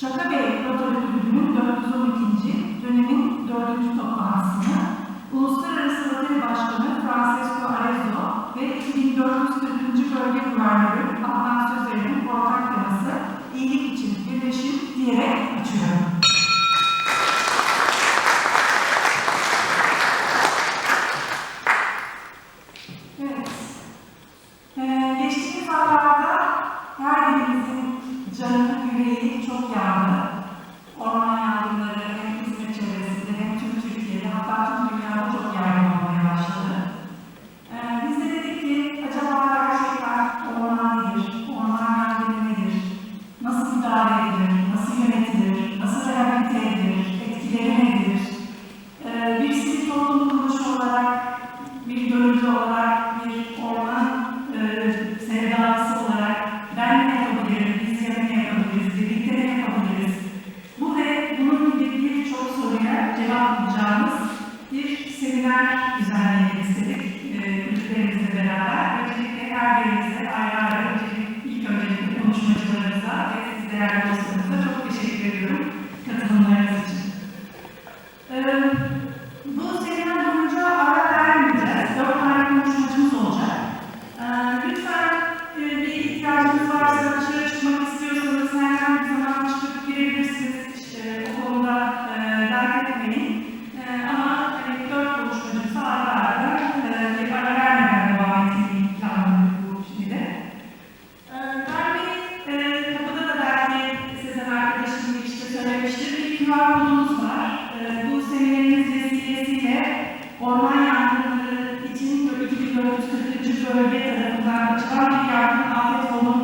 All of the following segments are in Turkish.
Çaka Bey Rotorütülü'nün 412. dönemin 4. toplantısını Uluslararası Rotary Başkanı Francesco Arezzo ve 2440. Bölge Güvenleri Adnan Sözer'in ortak teması iyilik için birleşip diyerek açıyorum. teşekkürler. Öncelikle her birinize ayrı ayrı ilk öncelikle konuşmacılarımıza ve siz değerli dostlarımıza çok teşekkür ediyorum. Katılımlarınız için. Ee, bu seminerimiz vesilesiyle orman yangınları için 2443 bölge tarafından açılan bir yardım afet fonu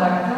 like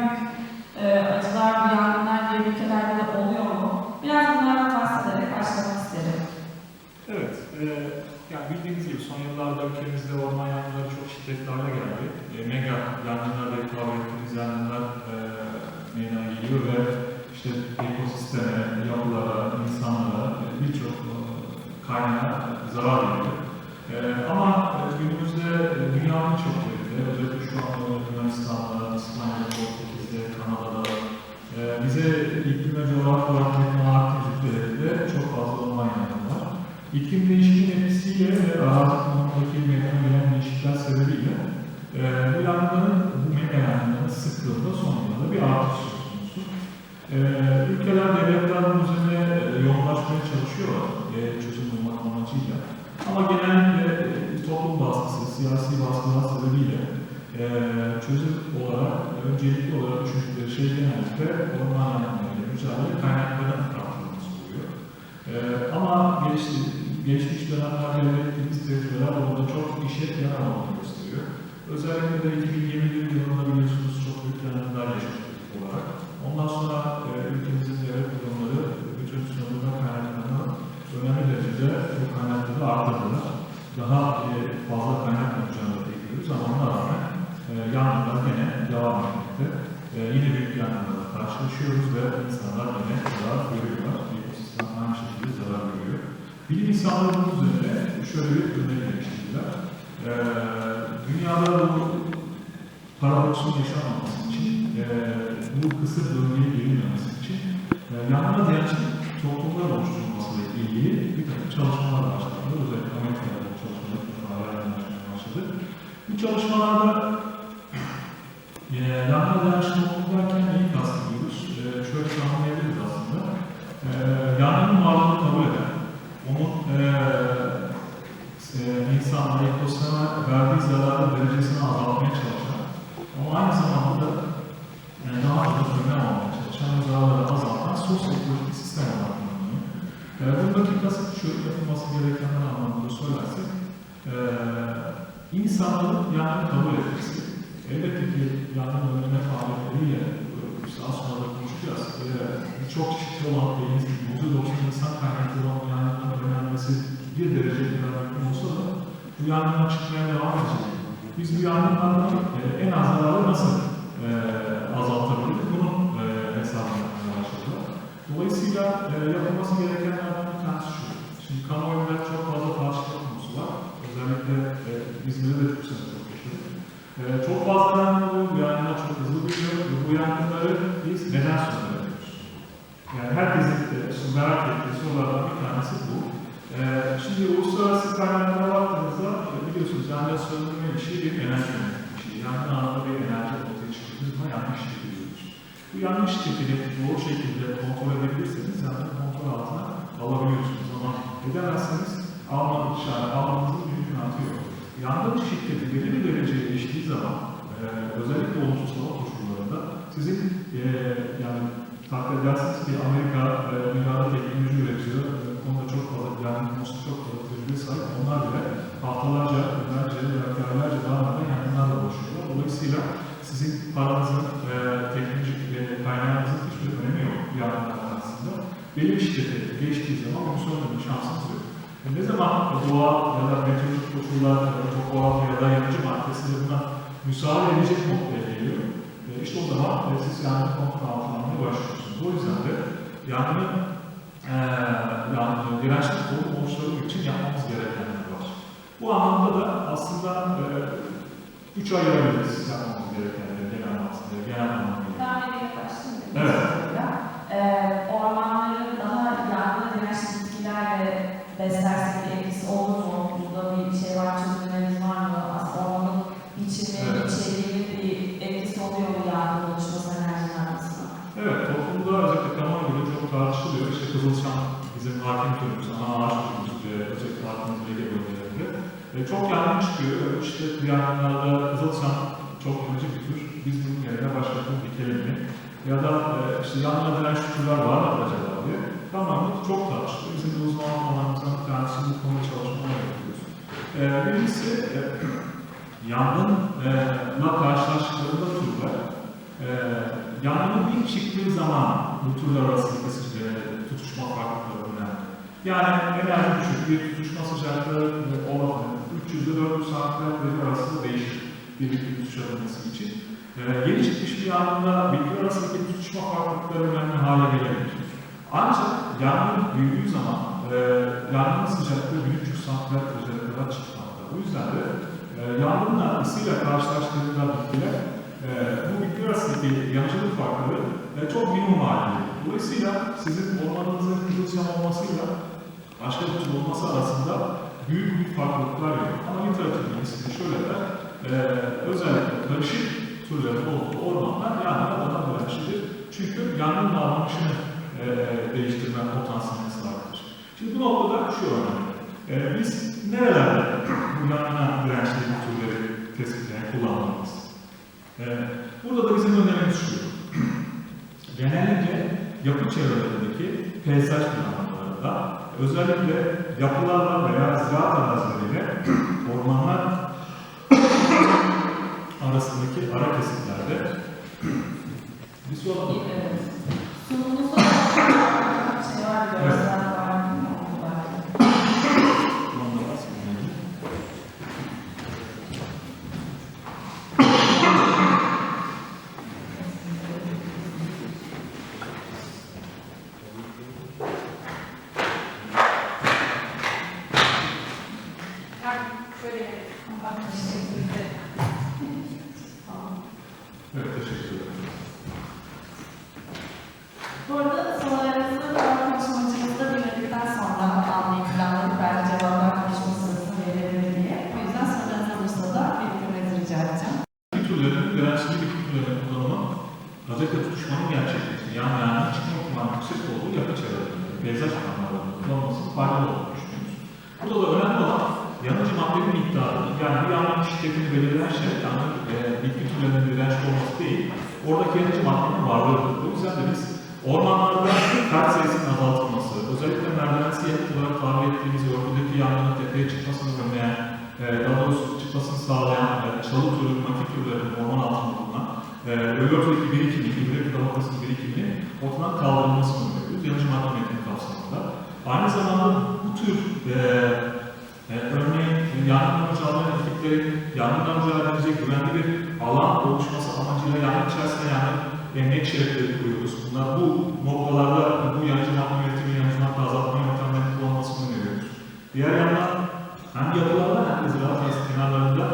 büyük ee, acılar, bu yangınlar diğer ülkelerde de oluyor mu? Biraz bunlardan bahsederek başlamak isterim. Evet, e, yani bildiğiniz gibi son yıllarda ülkemizde orman yangınları çok şiddetli hale geldi. E, mega yangınlarla kullanımındaki meydana gelen değişiklikler sebebiyle e, bu yangınların, bu mega yangınların sıklığında son yıllarda bir artış söz konusu. E, ülkeler, devletler bunun üzerine e, yoğunlaşmaya çalışıyorlar e, çözüm bulmak amacıyla. Ama genellikle e, toplum baskısı, siyasi baskılar sebebiyle e, çözüm olarak, öncelikli olarak düşündükleri şey genellikle orman yangınlarıyla mücadele kaynaklarının artırılması oluyor. Ee, ama geçti, geçmiş dönemlerde tecrübeler orada çok işe yaramadığını gösteriyor. Özellikle de 2021 yılında biliyorsunuz çok büyük yangınlar yaşadık olarak. Ondan sonra e, ülkemizin devlet kurumları bütün sınırında kaynaklarını önemli derecede bu kaynakları arttırdılar. Daha e, fazla kaynak bulacağını bekliyoruz ama ona rağmen e, yangınlar gene devam etmekte. E, yine büyük yangınlarla karşılaşıyoruz ve insanlar yine zarar görüyorlar. Ekosistem aynı şekilde zarar görüyor. Bilim insanları bunun üzerine şöyle bir öneri geliştirdiler. E, dünyada bu paradoksun yaşanmaması için, e, bu kısır döngüye girilmemesi için e, yangına dayanışlı toplumlar oluşturulmasıyla ilgili bir takım çalışmalar başladı. Özellikle Amerika'da bu çalışmalar başladı. Bu çalışmalarda e, yangına dayanışlı toplum derken neyi kastediyoruz? E, şöyle tanımlayabiliriz aslında. E, yangının varlığını kabul eden, onun e, e, insanlara, ekosisteme verdiği zararın derecesini azaltmaya çalışan ama aynı zamanda da e, daha fazla önlem almaya çalışan ve zararları azaltan sosyo-ekonomik bir sistem olarak kullanılıyor. E, buradaki kasıt şu, yapılması gerekenler anlamında söylersek, e, insanların yangını kabul etmesi, elbette ki yangın önleme faaliyetleriyle işte az sonra da konuşacağız. E, çok çeşitli olan dediğimiz gibi %90 bu yangından çıkmaya devam edecek. Biz bu yangınlardan e, en az zararı nasıl e, azaltabiliriz? Bunun e, hesabını başladılar. Dolayısıyla e, yapılması gerekenlerden bir tanesi şu. Şimdi kamuoyunda çok fazla tartışma konusu var. Özellikle e, İzmir'de de çok sene çok yaşadık. E, çok fazla yangın bu yangınlar çok hızlı büyüyor ve bu yangınları biz neden söndüremiyoruz? Yani herkesin e, merak ettiği sorulardan bir tanesi bu. E, şimdi uluslararası kaynaklara baktığımızda e, biliyorsunuz yangın söndürme işi bir enerji yönetimi işi. Yangın anında bir enerji ortaya çıkıyor. Biz buna yanlış şirketi diyoruz. Bu yanlış şirketi doğru şekilde kontrol edebilirseniz yangını kontrol altına alabiliyorsunuz. Ama edemezseniz almak dışarı almanızın mümkünatı yok. Yangın şiddeti belli bir dereceye eriştiği zaman e, özellikle olumsuz hava koşullarında sizin e, yani takdir edersiniz ki Amerika e, dünyada teknoloji üretiyor. E, konuda çok fazla, yani konusunda çok fazla tecrübe sahip onlar bile haftalarca, günlerce veya daha önce yangınlarla boşluyor. Dolayısıyla sizin paranızın, e, teknolojik e, kaynağınızın hiçbir önemi yok yangınlar aslında. Belli bir şirkete geçtiği zaman onu söndürme şansınız yok. E, ne zaman doğa ya da meteorolojik koşullar ya da topografya ya da yanıcı madde size buna müsaade edecek noktaya geliyor. E, işte o zaman e, siz yani kontrol altına başlıyorsunuz. O yüzden de yani e, yani dirençli koruma oluşturmak için yapmamız gerekenler var. Bu anlamda da aslında e, üç ayırabiliriz yapmamız gerekenleri genel anlamda. Genel anlamda. Tahminiyle başlayayım. Evet. Ee, ormanların daha yangına dirençli bitkilerle beslersek Kızılçam bizim hakim türümüz, ana ağaç türümüz, e, özellikle Akdeniz Ege bölgelerinde. E, çok yangın çıkıyor. İşte bu yangınlarda Kızılçam çok yanıcı bir tür. Biz bunun yerine başka tür dikelim mi? Ya da e, işte yanına direnç türler var mı acaba diye. Kamuoyunda çok tartışılıyor. Bizim uzman alanlarımızdan bir tanesi bu konuda çalışmalar yapıyoruz. E, birincisi, e, yangınla karşılaştıklarında türler, e, yangının ilk çıktığı zaman bu türler arasındaki e, tutuşma farklılıkları önemli. Yani enerji düşük bir tutuşma sıcaklığı olabilir. 300 ile 400 santigrat arasında değişir bir bitki tutuşabilmesi için. E, yeni çıkmış bir yangında bitkiler arasındaki tutuşma farklılıkları önemli hale gelebilir. Ancak yangın büyüdüğü zaman e, yangın sıcaklığı 1300 santigrat derecelere kadar çıkmakta. O yüzden de e, yangınla ısıyla karşılaştığında bitkiler e, bu bitkiler arasındaki yanıcılık farkları e, çok minimum halde. Dolayısıyla sizin ormanınızın kızılçam olmasıyla başka bir tür olması arasında büyük bir farklılıklar yok. Ama literatürün iyisini şöyle der, e, özellikle karışık türlerin olduğu ormanlar yangına daha dirençlidir. Çünkü yangın davranışını e, değiştirme potansiyeli sahiptir. Şimdi bu noktada şu önemli. E, biz nerelerde bu yangına dirençli türleri tespitleyen kullanmalıyız? E, burada da bizim önerimiz şu. Genellikle yapı çevrelerindeki peyzaj planlamalarında özellikle yapılarla veya ziraat arazileriyle ormanlar arasındaki ara kesitlerde bir sorun. Evet. Sunumumuzda da şey var, Evet. görsel var. Onu da Onunla bahsedelim. Evet, teşekkür ederim. Bu arada sorularınızı konuşmacımızda dinledikten sonra almayı planladık. Belki cevaplar konuşma sırasında verebilir diye. O yüzden sorularınız olursa da bildirmenizi rica edeceğim. Bir türlerin dirençli bir türlerin kullanımı özellikle tutuşmanın gerçekleştiği, yani yangın çıkma ihtimali yüksek olduğu yapı çevrelerinde, peyzaj alanlarında kullanılmasının faydalı olduğunu. Burada da önemli olan yanıcı maddenin miktarı. Yani bir yangın şiddetini belirleyen şey, yani e, bitki türlerinin dirençli olması değil, oradaki yanıcı maddenin varlığıdır. O yüzden de biz ormanlarda kar sayısının azaltılması, özellikle merdivensi yakıt olarak tabir ettiğimiz örgüdeki yangının tepeye çıkmasını önleyen, e, daha doğrusu çıkmasını sağlayan e, çalı türü, maki türlerinin orman altında bulunan e, ölüyortudaki birikimi, hibrit tabakasının birikimini ortadan kaldırılmasını öneriyoruz. Yanıcı madde. Aynı zamanda bu tür e, e, örneğin yangından mücadele ekiplerin yangından mücadele güvenli bir alan oluşması amacıyla yangın içerisinde yangın emniyet şeritleri kuruyoruz. Bunlar bu noktalarda bu yanıcı madde üretimi, yanıcı madde azaltma yöntemlerinin kullanılmasını öneriyoruz. Diğer yandan hem yapılarda hem de ziraat arası kenarlarında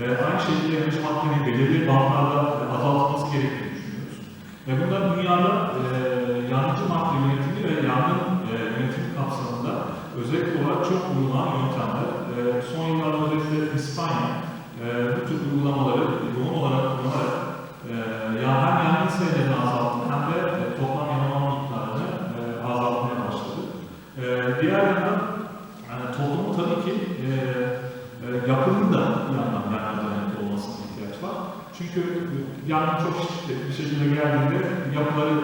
e, aynı şekilde yanıcı maddenin belirli bantlarda e, azaltılması gerektiğini düşünüyoruz. Ve bunlar dünyada e, yanıcı madde yönetimi ve yangın yönetimi özellikle olarak çok uygulanan yöntemler. E, son yıllarda özellikle İspanya e, bu tür uygulamaları yoğun olarak kullanarak e, ya hem yangın sayılarını azalttı hem de e, toplam yanılma miktarını e, azaltmaya başladı. E, diğer yandan yani toplumun tabii ki e, e, yapının da bir yandan dayanıklı olmasına ihtiyaç var. Çünkü e, yangın çok şiddetli bir şekilde geldiğinde yapıları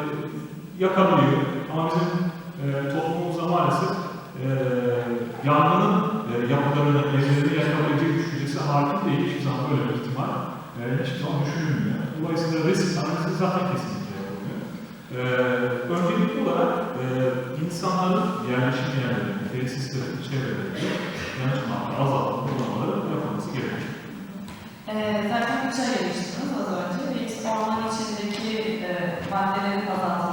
yakabiliyor. Ama bizim e, toplumumuzda maalesef e, yangının e, yapılarını, evlerini yakabilecek düşüncesi hakim değil. Hiçbir zaman böyle bir ihtimal e, hiçbir zaman düşünülmüyor. Dolayısıyla risk analizi zaten kesinlikle yapılmıyor. E, öncelikli olarak e, insan insanların yerleşim yerlerinde, tesislerin, çevrelerinde yanlış madde azaltma uygulamaları yapılması gerekiyor. Ee, zaten üçe ayırmıştınız az önce. Bir orman içindeki e, maddelerin azaltılması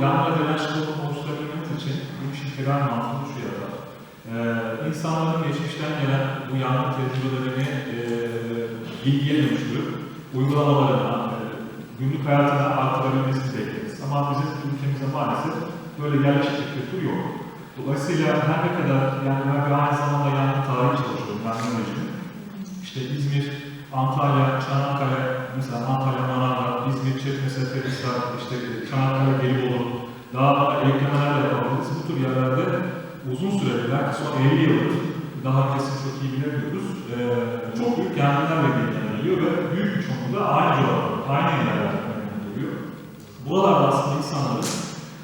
bu yanma direnç toplum oluşturabilmemiz için bu işin temel mantığı şu yatar. E, insanların geçmişten gelen bu yanma tecrübelerini e, bilgiye dönüştürüp uygulamalarına, e, günlük hayatına aktarabilmesini bekleriz. Ama bizim ülkemizde maalesef böyle yerleşik bir kültür yok. Dolayısıyla her ne kadar yani ben bir aynı zamanda yanma tarihi çalışıyorum, yanma rejimi. İşte İzmir, Antalya, Çanakkale, mesela Antalya, Manavgat, İzmir, Çeşme, Seferihisar, işte Çanakkale, Gelibolu, daha eklemeler de yapabiliriz. Bu tür yerlerde uzun süreli, belki son 50 yıldır, daha kesin çok iyi bilemiyoruz, ee, çok büyük yangınlarla ilgileniyor ve büyük bir çoğunluğu da aynı coğrafyada, aynı yerlerde oluyor. Buralarda aslında insanların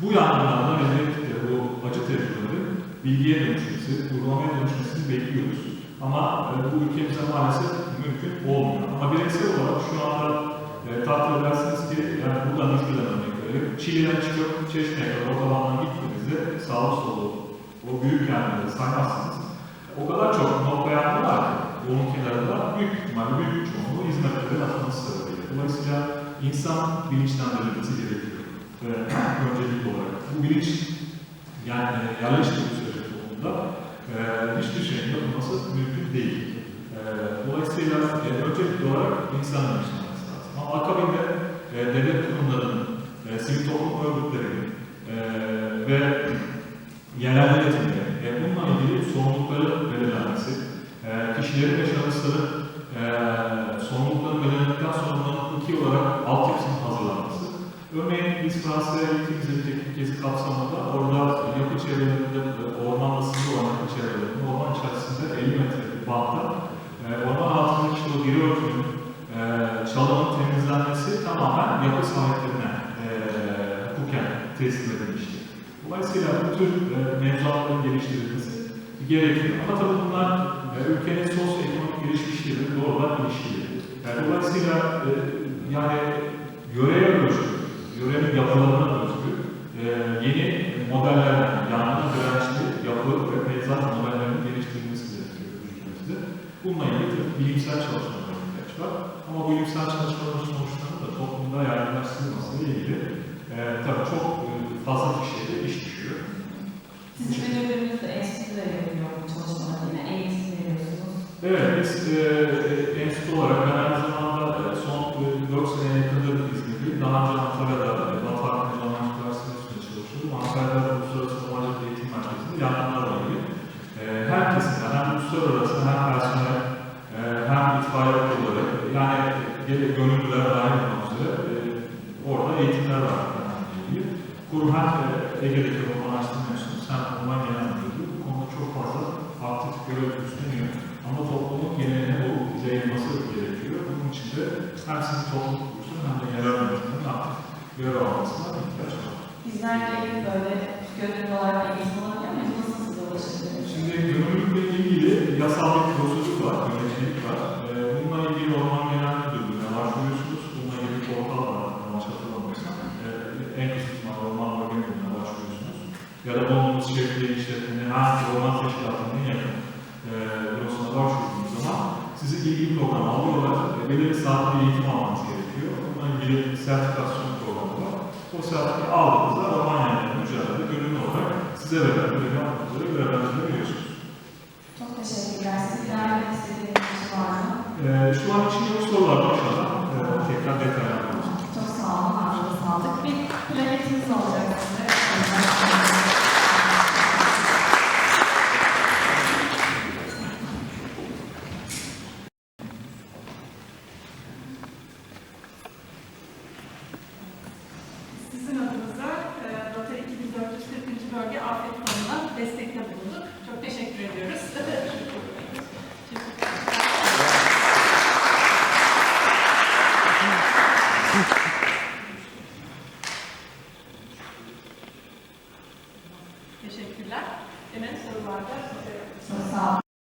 bu yangınlardan elde bu acı tecrübeleri bilgiye dönüşmesi, uygulamaya dönüşmesini bekliyoruz. Ama e, bu ülkemizde maalesef mümkün olmuyor. Ama bireysel olarak şu anda e, takdir edersiniz ki yani buradan İzmir'den örnek verelim. Çiğli'den çıkıp Çeşme'ye kadar otobandan gittiğinizde sağlı solu o büyük yerleri saymazsınız. O kadar çok nokta yangını var ki yolun kenarında büyük ihtimalle büyük çoğunluğu hizmetlerin atılması sebebiyle. Dolayısıyla insan bilinçlendirilmesi gerekiyor. Ve öncelik olarak bu bilinç yani yerleştiği sürece toplumda e, hiçbir şeyin yapılması mümkün değil. E, dolayısıyla e, öncelikli olarak insan bilinçlenmesi lazım. Ama akabinde e, devlet kurumlarının, e, sivil toplum örgütlerinin e, ve yerel yönetimlerin e, bununla ilgili sorumlulukları belirlenmesi, e, kişilerin ve şahısların e, sorumlulukları belirlendikten sonra hukuki olarak altyapısının hazırlanması. Örneğin biz Fransa'ya gittiğimizde bir teknik gezi kapsamında orada yapı çevrelerinde, e, ormanla sınırlı olan yapı çevrelerinde, orman içerisinde 50 metrelik bir bantta e, orman altındaki işte o diri örtünün e, çalının temizlenmesi tamamen yapı sahiplerine e, hukuken teslim edilmişti. Dolayısıyla bu tür e, mevzuatların geliştirilmesi gerekiyor. Ama tabii bunlar e, ülkenin sosyoekonomik gelişmişliğiyle doğrudan ilişkili. Yani dolayısıyla e, yani yöreye özgü, yörenin yapılarına özgü yeni modellerden, yangına dirençli yapı ve peyzaj modellerinin geliştirilmesi gerekiyor ülkemizde. Bununla ilgili tabii bilimsel çalışmalara ihtiyaç var. Ama bu bilimsel çalışmaların sonuçlarının da toplumda yaygınlaştırılması ile ilgili e, tabii çok e, fazla kişiye de iş düşüyor. Sizin müdürlüğünüzde enstitüde yapıyor bu çalışmaları değil mi? Eğitim veriyorsunuz. Evet, biz e, e, enstitü olarak ben aynı e, Ege'deki orman araştırma enstitüsü hem orman genel müdürlüğü bu konuda çok fazla aktif görev üstleniyor. Ama toplumun geneline bu yayılması gerekiyor. Bunun için de hem sizin toplum kuruluşu hem de yerel yönetimlerin aktif görev almasına ihtiyaç var. Bizler de böyle gönüllü olarak eğitim alırken biz Bir eğitim almanız gerekiyor. Bununla ilgili sertifikasyon programı var. O sertifikayı aldığınızda yangını mücadele gönüllü olarak size verilen görevi yapmak üzere görevlendirme veriyorsunuz. Çok teşekkürler. Siz ilave istediğiniz bir şey var mı? Ee, şu an için yok sorular var inşallah. Ee, tekrar detaylandırırız. Çok sağ olun. Ağzınıza sağlık. Bir plaketiniz olacak.